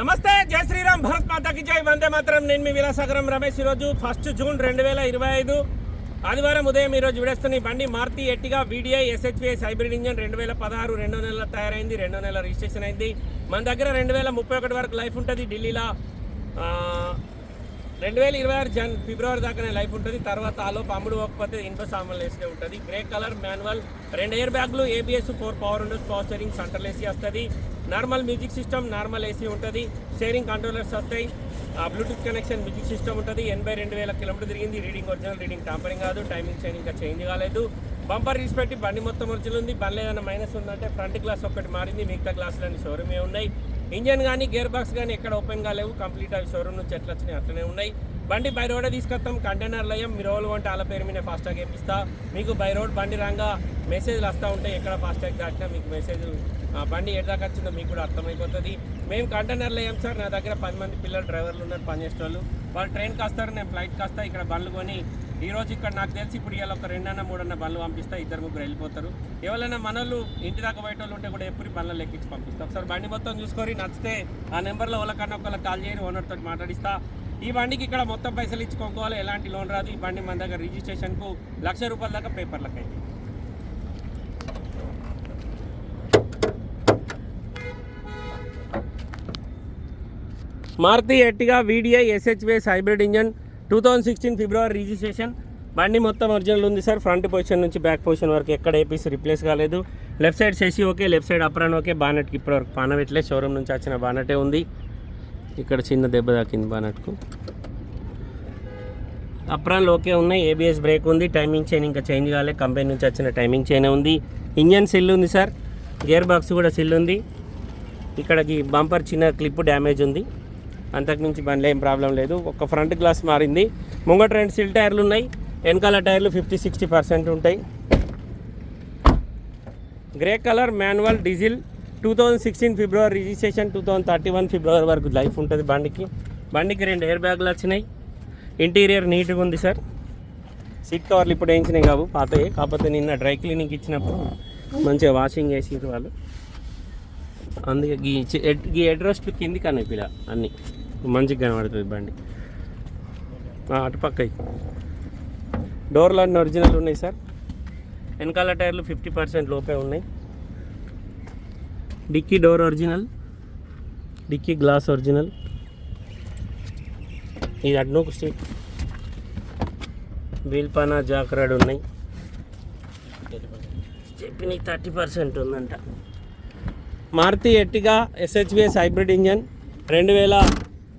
నమస్తే జై శ్రీరామ్ భారత్ మాతాకి జై. వందే మాత్రం. నేను మీ విలాసాగరం రమేష్. ఈరోజు ఫస్ట్ జూన్ రెండు వేల ఇరవై ఐదు ఆదివారం ఉదయం ఈరోజు విడేస్తున్న ఈ బండి Maruti Ertiga VDI SHVS hybrid engine రెండు వేల పదహారు రెండో నెల తయారైంది రెండో నెల రిజిస్ట్రేషన్ అయింది. మన దగ్గర రెండు వేల ముప్పై ఒకటి వరకు లైఫ్ ఉంటుంది ఢిల్లీలో. రెండు వేల ఇరవై ఆరు జన్ ఫిబ్రవరి దాకానే లైఫ్ ఉంటుంది. తర్వాత ఆలో అమ్ముడు పోకపోతే ఇనుప సామాన్లు వేసే ఉంటుంది. గ్రే కలర్ మాన్యువల్ రెండు ఎయిర్ బ్యాగ్లు ABS four power windows power steering central AC వస్తుంది. Normal music system normal AC ఉంటుంది. షేరింగ్ కంట్రోలర్స్ వస్తాయి. బ్లూటూత్ కనెక్షన్ మ్యూజిక్ సిస్టమ్ ఉంటుంది. ఎనభై రెండు వేల కిలోమీటర్ తిరిగింది. రీడింగ్ ఒరిజినల్ రీడింగ్ టాంపరింగ్ కాదు. టైమింగ్ చైన్ ఇంకా చేంజ్ కాలేదు. బంపర్ రీస్ పెట్టి బండి మొత్తం ఒరిజినల్ ఉంది. బండి ఏదైనా మైనస్ ఉందంటే ఫ్రంట్ గ్లాస్ ఒక్కటి మారింది. మిగతా గ్లాసులన్నీ షోరూమే ఉన్నాయి. ఇంజన్ కానీ గేర్ బాక్స్ కానీ ఎక్కడ ఓపెన్ కాలేవు. కంప్లీట్ అవి షోరూమ్ నుంచి ఎట్లా వచ్చినాయి అట్లనే ఉన్నాయి. బండి బై రోడ్ తీసుకొస్తాం. కంటైనర్లు అయ్యాం మీరు రోజులు కొంటే వాళ్ళ పేరు మీద ఫాస్టాగ్ వేపిస్తా. మీకు బై రోడ్ బండి రాగా మెసేజ్లు వస్తూ ఉంటాయి ఎక్కడ ఫాస్టాగ్ దాటినా మీకు మెసేజ్ బండి ఎటు వచ్చిందో మీకు కూడా అర్థమైపోతుంది. మేము కంటైనర్లు అయ్యాం సార్. నా దగ్గర పది మంది పిల్లలు డ్రైవర్లు ఉన్నారు పనిచేసే వాళ్ళు వాళ్ళు ట్రైన్కి వస్తారు నేను ఫ్లైట్కి వస్తా ఇక్కడ బండ్లు కొని ఈరోజు ఇక్కడ నాకు తెలిసి ఇప్పుడు ఇవాళ ఒక రెండన్న మూడన్న బండ్లు పంపిస్తా ఇద్దరు ముగ్గురు వెళ్ళిపోతారు. ఎవరైనా మనోళ్ళు ఇంటి దాకా బయట వాళ్ళు ఉంటే కూడా ఎప్పుడు బండ్లు లెక్కించి పంపిస్తా. ఒకసారి బండి మొత్తం చూసుకొని నచ్చితే ఆ నెంబర్లో వాళ్ళకన్నా ఒకళ్ళకి కాల్ చేయని ఓనర్తో మాట్లాడిస్తా. ఈ బండికి ఇక్కడ మొత్తం పైసలు ఇచ్చుకోవాలి ఎలాంటి లోన్ రాదు. ఈ బండి మన దగ్గర రిజిస్ట్రేషన్కు లక్ష రూపాయల దాకా పేపర్లకు అయింది. Maruti Ertiga VDI SHVS hybrid engine two thousand sixteen February registration. బండి మొత్తం ఒరిజినల్ ఉంది సార్. ఫ్రంట్ పొజిషన్ నుంచి బ్యాక్ పొజిషన్ వరకు ఎక్కడ ఏపీస్ రిప్లేస్ కాలేదు. Left side సెసి okay left side apron okay బానెట్కి ఇప్పటివరకు పానవెట్లే షోరూమ్ నుంచి వచ్చిన బానెటే ఉంది. ఇక్కడ చిన్న దెబ్బ తాకింది బానట్కు. అప్రాన్లు ఓకే ఉన్నాయి ఏబిఎస్ బ్రేక్ ఉంది టైమింగ్ చైన్ ఇంకా చేంజ్ కాలే కంపెనీ నుంచి వచ్చిన టైమింగ్ చైన్ ఉంది. ఇంజన్ సిల్ ఉంది సార్ గేర్ బాక్స్ కూడా సిల్ ఉంది. ఇక్కడికి బంపర్ చిన్న క్లిప్ డ్యామేజ్ ఉంది. అంతకుమించి బండ్లో ఏం ప్రాబ్లం లేదు. ఒక ఫ్రంట్ గ్లాస్ మారింది. ముంగట రెండు సిల్ టైర్లు ఉన్నాయి. వెనకాల టైర్లు ఫిఫ్టీ సిక్స్టీ పర్సెంట్ ఉంటాయి. Grey colour manual diesel. Two thousand sixteen February registration two thousand thirty one February వరకు లైఫ్ ఉంటుంది బండికి. బండికి రెండు ఎయిర్ బ్యాగులు వచ్చినాయి. ఇంటీరియర్ నీట్గా ఉంది సార్. సీట్ కవర్లు ఇప్పుడు వేయించినాయి కావు పాతవి కాకపోతే నిన్న డ్రై క్లీనింగ్ ఇచ్చినప్పుడు మంచిగా వాషింగ్ వేసిరు వాళ్ళు. అందుకే గీ ఎడ్- గీ అడ్రస్ కింది కానీ పిల్ల అన్నీ. మంచిగా కనబడుతుంది బండి. అటుపక్క డోర్లు అన్నీ ఒరిజినల్ ఉన్నాయి సార్. వెనకాల టైర్లు ఫిఫ్టీ పర్సెంట్ లోపే ఉన్నాయి. Dickey door original dickey glass original ఇది అడ్నోకు స్టీక్ వీల్ పానా ఉన్నాయి. చెప్పిన థర్టీ పర్సెంట్ ఉందంట. Maruti Ertiga SHVS hybrid engine రెండు వేల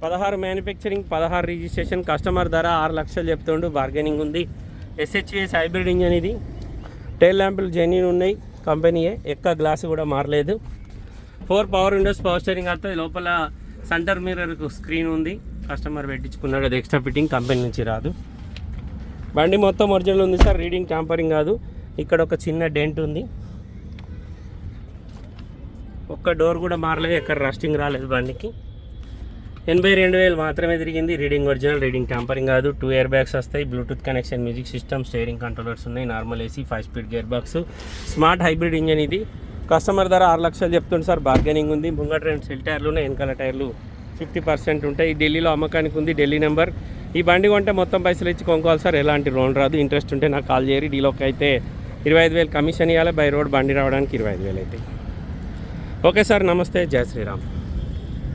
పదహారు మ్యానుఫ్యాక్చరింగ్ పదహారు రిజిస్ట్రేషన్ కస్టమర్ ధర ఆరు లక్షలు చెప్తుండు బార్గెనింగ్ ఉంది. ఎస్హెచ్ఎస్ హైబ్రిడ్ ఇంజన్ ఇది టైల్ ల్యాంపులు జెన్యున్ ఉన్నాయి. కంపెనీయే ఎక్క గ్లాస్ కూడా మారలేదు. Four power windows power steering వస్తుంది లోపల సెంటర్ మిర్రర్కు స్క్రీన్ ఉంది. కస్టమర్ పెట్టించుకున్నాడు అది ఎక్స్ట్రా ఫిట్టింగ్ కంపెనీ నుంచి రాదు. బండి మొత్తం ఒరిజినల్ ఉంది సార్ రీడింగ్ ట్యాంపరింగ్ కాదు. ఇక్కడ ఒక చిన్న డెంట్ ఉంది. ఒక్క డోర్ కూడా మారలేదు ఎక్కడ రస్టింగ్ రాలేదు బండికి. ఎనభై రెండు వేలు మాత్రమే తిరిగింది. రీడింగ్ ఒరిజినల్ రీడింగ్ ట్యాంపరింగ్ కాదు. టూ ఇయర్ బ్యాగ్స్ వస్తాయి. Bluetooth connection music system steering controllers ఉన్నాయి. Normal AC five speed gear box smart hybrid engine ఇది. కస్టమర్ ధర ఆరు లక్షలు చెప్తుంది సార్. బార్గెనింగ్ ఉంది. ముంగట రెండు సెల్ టైర్లు ఉన్నాయి. వెనకాల టైర్లు ఫిఫ్టీ పర్సెంట్ ఉంటాయి. ఢిల్లీలో అమ్మకానికి ఉంది ఢిల్లీ నెంబర్ ఈ బండి కొంటే మొత్తం పైసలు ఇచ్చి కొనుక్కోవాలి సార్. ఎలాంటి లోన్ రాదు. ఇంట్రెస్ట్ ఉంటే నాకు కాల్ చేయరు. డీలోకి అయితే ఇరవై ఐదు వేలు కమిషన్ ఇవ్వాలి బై రోడ్ బండి రావడానికి ఇరవై ఐదు వేలు అవుతాయి ఓకే సార్. నమస్తే. జై శ్రీరామ్.